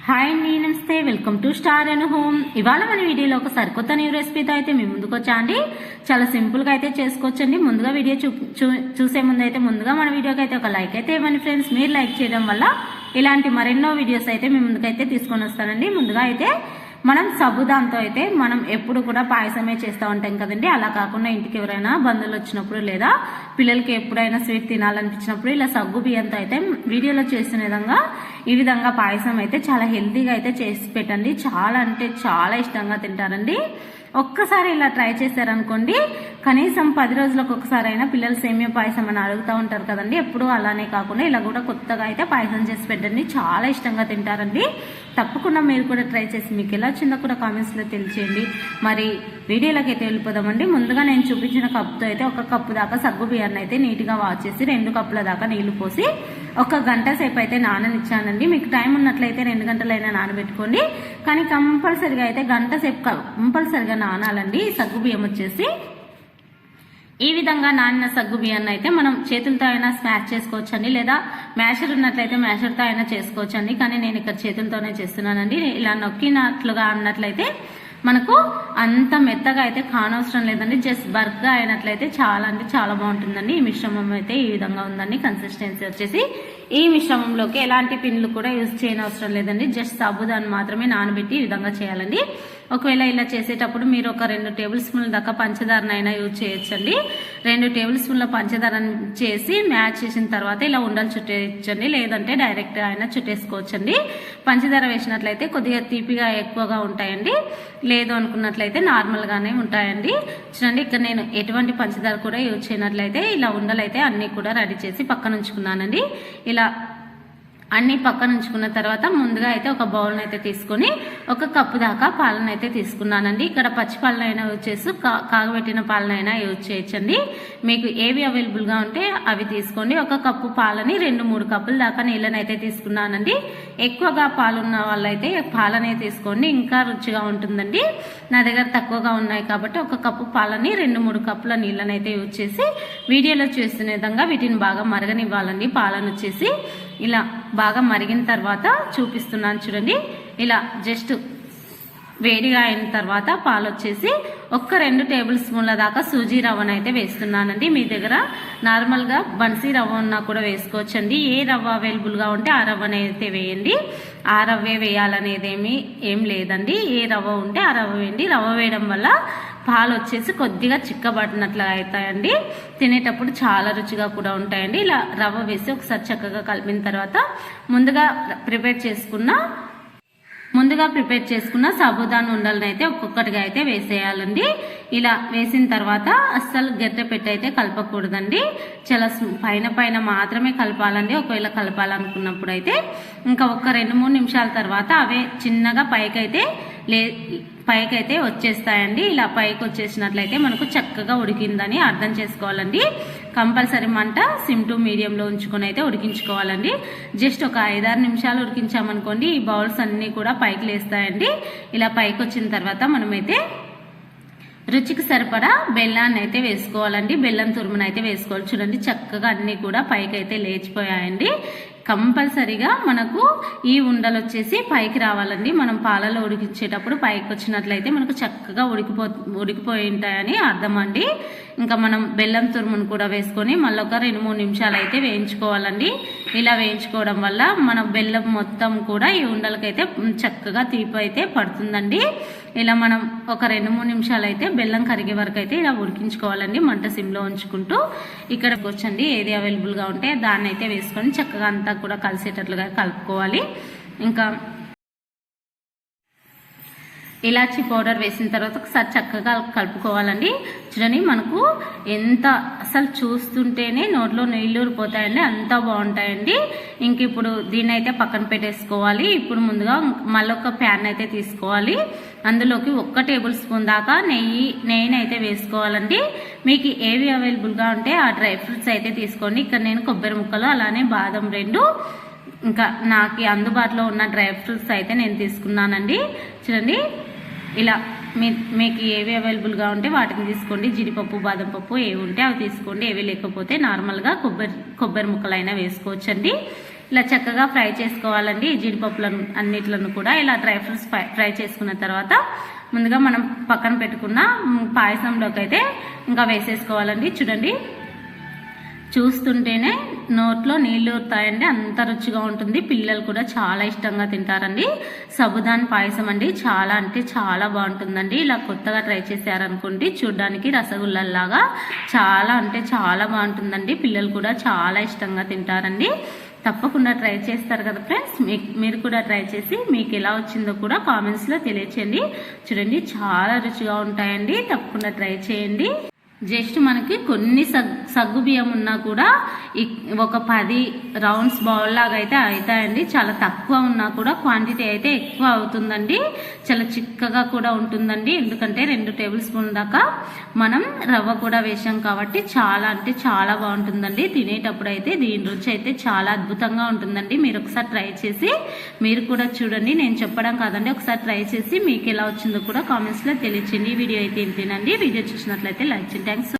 Hi అండి నమస్తే. Welcome to star and home ఇవాళ మన వీడియోలో ఒక సరికొత్త న్యూ రెసిపీతో అయితే మీ ముందుకు వచ్చాండి చాలా సింపుల్గా అయితే చేసుకోవచ్చండి. ముందుగా వీడియో చూ చూ- చూసే ముందు అయితే ముందుగా మన వీడియోకి అయితే ఒక లైక్ అయితే ఇవ్వండి ఫ్రెండ్స్. మీరు లైక్ చేయడం వల్ల ఇలాంటి మరెన్నో వీడియోస్ అయితే మీ ముందుకైతే తీసుకొని వస్తానండి. ముందుగా అయితే మనం సబుదాంతో అయితే మనం ఎప్పుడు కూడా పాయసమే చేస్తూ ఉంటాం కదండి. అలా కాకుండా ఇంటికి ఎవరైనా బంధువులు వచ్చినప్పుడు లేదా పిల్లలకి ఎప్పుడైనా స్వీట్ తినాలనిపించినప్పుడు ఇలా సగ్గు బియ్యంతో అయితే వీడియోలో చేసిన విధంగా ఈ విధంగా పాయసం అయితే చాలా హెల్తీగా అయితే చేసి పెట్టండి. చాలా అంటే చాలా ఇష్టంగా తింటారండి. ఒక్కసారి ఇలా ట్రై చేశారనుకోండి కనీసం పది రోజులకు ఒకసారి అయినా పిల్లలు సేమియా పాయసం అని అడుగుతూ ఉంటారు కదండి. ఎప్పుడు అలానే కాకుండా ఇలా కూడా కొత్తగా అయితే పాయసం చేసి పెట్టండి. చాలా ఇష్టంగా తింటారండి. తప్పకుండా మీరు కూడా ట్రై చేసి మీకు ఎలా వచ్చిందో కూడా కామెంట్స్లో తెలియచేయండి. మరి వీడియోలోకి అయితే వెళ్ళిపోదామండి. ముందుగా నేను చూపించిన కప్పుతో అయితే ఒక కప్పు దాకా సగ్గు బియ్యాన్ని అయితే నీట్గా వాష్ చేసి రెండు కప్పుల దాకా నీళ్ళు పోసి ఒక గంట సేపు అయితే నాననిచ్చానండి. మీకు టైం ఉన్నట్లయితే రెండు గంటలైనా నానబెట్టుకోండి. కానీ కంపల్సరిగా అయితే గంట సేపు కంపల్సరిగా నానాలండి. సగ్గు బియ్యం వచ్చేసి ఈ విధంగా నానిన సగ్గు బియ్యాన్ని అయితే మనం చేతులతో అయినా స్మాష్ చేసుకోవచ్చండి. లేదా మ్యాషర్ ఉన్నట్లయితే మ్యాషర్తో అయినా చేసుకోవచ్చండి. కానీ నేను ఇక్కడ చేతులతోనే చేస్తున్నానండి. ఇలా నొక్కినట్లుగా అన్నట్లయితే మనకు అంత మెత్తగా అయితే కానవసరం లేదండి. జస్ట్ బర్క్గా అయినట్లయితే చాలా అంటే చాలా బాగుంటుందండి. ఈ మిశ్రమం అయితే ఈ విధంగా ఉందండి. కన్సిస్టెన్సీ వచ్చేసి ఈ మిశ్రమంలోకి ఎలాంటి పిన్లు కూడా యూజ్ చేయనవసరం లేదండి. జస్ట్ సాబుదాన్ని మాత్రమే నానబెట్టి ఈ విధంగా చేయాలండి. ఒకవేళ ఇలా చేసేటప్పుడు మీరు ఒక రెండు టేబుల్ స్పూన్ల దాకా పంచదారనైనా యూజ్ చేయొచ్చండి. రెండు టేబుల్ స్పూన్ల పంచదార చేసి మ్యాచ్ చేసిన తర్వాత ఇలా ఉండలు చుట్టేయచ్చండి. లేదంటే డైరెక్ట్ అయినా చుట్టేసుకోవచ్చండి. పంచదార వేసినట్లయితే కొద్దిగా తీపిగా ఎక్కువగా ఉంటాయండి. లేదు అనుకున్నట్లయితే నార్మల్గానే ఉంటాయండి. చూడండి ఇక్కడ నేను ఎటువంటి పంచదార కూడా యూజ్ చేయనట్లయితే ఇలా ఉండలైతే అన్నీ కూడా రెడీ చేసి పక్కన ఉంచుకున్నానండి. ఇలా అన్ని పక్కన ఉంచుకున్న తర్వాత ముందుగా అయితే ఒక బౌల్ అయితే తీసుకొని ఒక కప్పు దాకా పాలన అయితే తీసుకున్నానండి. ఇక్కడ పచ్చి పాలన అయినా యూజ్ చేసి కా- కాగబెట్టిన పాలన అయినా యూజ్ చేయొచ్చండి. మీకు ఏవి అవైలబుల్గా ఉంటే అవి తీసుకోండి. ఒక కప్పు పాలని రెండు మూడు కప్పుల దాకా నీళ్ళని అయితే తీసుకున్నానండి. ఎక్కువగా పాలున్న వాళ్ళైతే పాలనే తీసుకోండి. ఇంకా రుచిగా ఉంటుందండి. నా దగ్గర తక్కువగా ఉన్నాయి కాబట్టి ఒక కప్పు పాలని రెండు మూడు కప్పుల నీళ్ళని అయితే యూజ్ చేసి వీడియోలో చూసిన విధంగా వీటిని బాగా మరగనివ్వాలండి. పాలను వచ్చేసి ఇలా బాగా మరిగిన తర్వాత చూపిస్తున్నాను చూడండి. ఇలా జస్ట్ వేడిగా అయిన తర్వాత పాలు వచ్చేసి ఒక్క రెండు టేబుల్ స్పూన్ల దాకా సూజీ రవ్వను అయితే వేస్తున్నానండి. మీ దగ్గర నార్మల్గా బన్సీ రవ్వ ఉన్నా కూడా వేసుకోవచ్చండి. ఏ రవ్వ అవైలబుల్గా ఉంటే ఆ రవ్వని అయితే వేయండి. ఆ రవ్వే వేయాలనేదేమి ఏం లేదండి. ఏ రవ్వ ఉంటే ఆ రవ్వ వేయండి. రవ్వ వేయడం వల్ల పాలు వచ్చేసి కొద్దిగా చిక్కబడినట్లు అవుతాయండి. తినేటప్పుడు చాలా రుచిగా కూడా ఉంటాయండి. ఇలా రవ్వ వేసి ఒకసారి చక్కగా కలిపిన తర్వాత ముందుగా ప్రిపేర్ చేసుకున్న ముందుగా ప్రిపేర్ చేసుకున్న సాబుదాన ఉండలను అయితే ఒక్కొక్కటిగా అయితే వేసేయాలండి. ఇలా వేసిన తర్వాత అస్సలు గెర్రె పెట్టి అయితే కలపకూడదండి. చాలా పైన పైన మాత్రమే కలపాలండి. ఒకవేళ కలపాలనుకున్నప్పుడు అయితే ఇంకా ఒక రెండు మూడు నిమిషాల తర్వాత అవే చిన్నగా పైకైతే లే పైకైతే వచ్చేస్తాయండి. ఇలా పైకి వచ్చేసినట్లయితే మనకు చక్కగా ఉడికిందని అర్థం చేసుకోవాలండి. కంపల్సరీ మంట సిమ్ టు మీడియంలో ఉంచుకొని అయితే ఉడికించుకోవాలండి. జస్ట్ ఒక ఐదారు నిమిషాలు ఉడికించామనుకోండి ఈ బౌల్స్ అన్నీ కూడా పైకి లేస్తాయండి. ఇలా పైకి వచ్చిన తర్వాత మనమైతే రుచికి సరిపడా బెల్లాన్ని అయితే వేసుకోవాలండి. బెల్లం తురుమును అయితే వేసుకోవాలి. చూడండి చక్కగా అన్నీ కూడా పైకి అయితే లేచిపోయాయండి. కంపల్సరీగా మనకు ఈ ఉండలు వచ్చేసి పైకి రావాలండి. మనం పాలలో ఉడికించేటప్పుడు పైకి వచ్చినట్లయితే మనకు చక్కగా ఉడికిపో ఉడికిపోయి ఉంటాయని అర్థం అండి ఇంకా మనం బెల్లం తురుమును కూడా వేసుకొని మళ్ళీ ఒక రెండు మూడు నిమిషాలు అయితే వేయించుకోవాలండి. ఇలా వేయించుకోవడం వల్ల మన బెల్లం మొత్తం కూడా ఈ ఉండలకైతే చక్కగా తీపి అయితే పడుతుందండి. ఇలా మనం ఒక రెండు మూడు నిమిషాలు అయితే బెల్లం కరిగే వరకు అయితే ఇలా ఉడికించుకోవాలండి మంట సిమ్లో ఉంచుకుంటూ. ఇక్కడికి వచ్చండి ఏది అవైలబుల్గా ఉంటే దాన్ని అయితే వేసుకొని చక్కగా అంతా కూడా కలిసేటట్లుగా కలుపుకోవాలి. ఇంకా ఇలాచీ పౌడర్ వేసిన తర్వాత ఒకసారి చక్కగా కలుపుకోవాలండి. చూడండి మనకు ఎంత అసలు చూస్తుంటేనే నోట్లో నీళ్ళు ఊరిపోతాయండి అంత బాగుంటాయండి. ఇంక ఇప్పుడు దీన్ని అయితే పక్కన పెట్టేసుకోవాలి. ఇప్పుడు ముందుగా మళ్ళొక ప్యాన్ అయితే తీసుకోవాలి. అందులోకి ఒక్క టేబుల్ స్పూన్ దాకా నెయ్యి నెయ్యిని అయితే వేసుకోవాలండి. మీకు ఏవి అవైలబుల్గా ఉంటే ఆ డ్రై ఫ్రూట్స్ అయితే తీసుకోండి. ఇక్కడ నేను కొబ్బరి ముక్కలు అలానే బాదం రెండు ఇంకా నాకు అందుబాటులో ఉన్న డ్రై ఫ్రూట్స్ అయితే నేను తీసుకున్నానండి. చూడండి ఇలా మీ మీకు ఏవి అవైలబుల్గా ఉంటే వాటిని తీసుకోండి. జీడిపప్పు బాదం పప్పు ఏవి ఉంటే అవి తీసుకోండి. ఏవి లేకపోతే నార్మల్గా కొబ్బరి కొబ్బరి ముక్కలైనా వేసుకోవచ్చండి. ఇలా చక్కగా ఫ్రై చేసుకోవాలండి. ఈ జీడిపప్పులను అన్నిట్లను కూడా ఇలా డ్రై ఫ్రూట్స్ ఫ్రై ఫ్రై చేసుకున్న తర్వాత ముందుగా మనం పక్కన పెట్టుకున్న పాయసంలోకి అయితే ఇంకా వేసేసుకోవాలండి. చూడండి. చూస్తుంటేనే నోట్లో నీళ్ళు ఊరుతాయండి. అంత రుచిగా ఉంటుంది. పిల్లలు కూడా చాలా ఇష్టంగా తింటారండి. సబుదాన్ పాయసం అండి. చాలా అంటే చాలా బాగుంటుందండి. ఇలా కొత్తగా ట్రై చేశారనుకోండి చూడ్డానికి రసగుల్లల్లాగా చాలా అంటే చాలా బాగుంటుందండి. పిల్లలు కూడా చాలా ఇష్టంగా తింటారండి. తప్పకుండా ట్రై చేస్తారు కదా ఫ్రెండ్స్. మీరు కూడా ట్రై చేసి మీకు ఎలా వచ్చిందో కూడా కామెంట్స్లో తెలియచేయండి. చూడండి చాలా రుచిగా ఉంటాయండి. తప్పకుండా ట్రై చేయండి. జస్ట్ మనకి కొన్ని సగ్ సగ్గు బియ్యం ఉన్నా కూడా ఒక పది రౌండ్స్ బౌల్ లాగా అయితే అవుతాయండి. చాలా తక్కువ ఉన్నా కూడా క్వాంటిటీ అయితే ఎక్కువ అవుతుందండి. చాలా చిక్కగా కూడా ఉంటుందండి. ఎందుకంటే రెండు టేబుల్ స్పూన్ దాకా మనం రవ్వ కూడా వేసాం కాబట్టి చాలా అంటే చాలా బాగుంటుందండి. తినేటప్పుడు అయితే దీని రుచి అయితే చాలా అద్భుతంగా ఉంటుందండి. మీరు ఒకసారి ట్రై చేసి మీరు కూడా చూడండి. నేను చెప్పడం కాదండి. ఒకసారి ట్రై చేసి మీకు ఎలా వచ్చిందో కూడా కామెంట్స్లో తెలియచండి ఈ వీడియో అయితే ఇంతేనండి. వీడియో చూసినట్లయితే లైక్ చేయండి tránh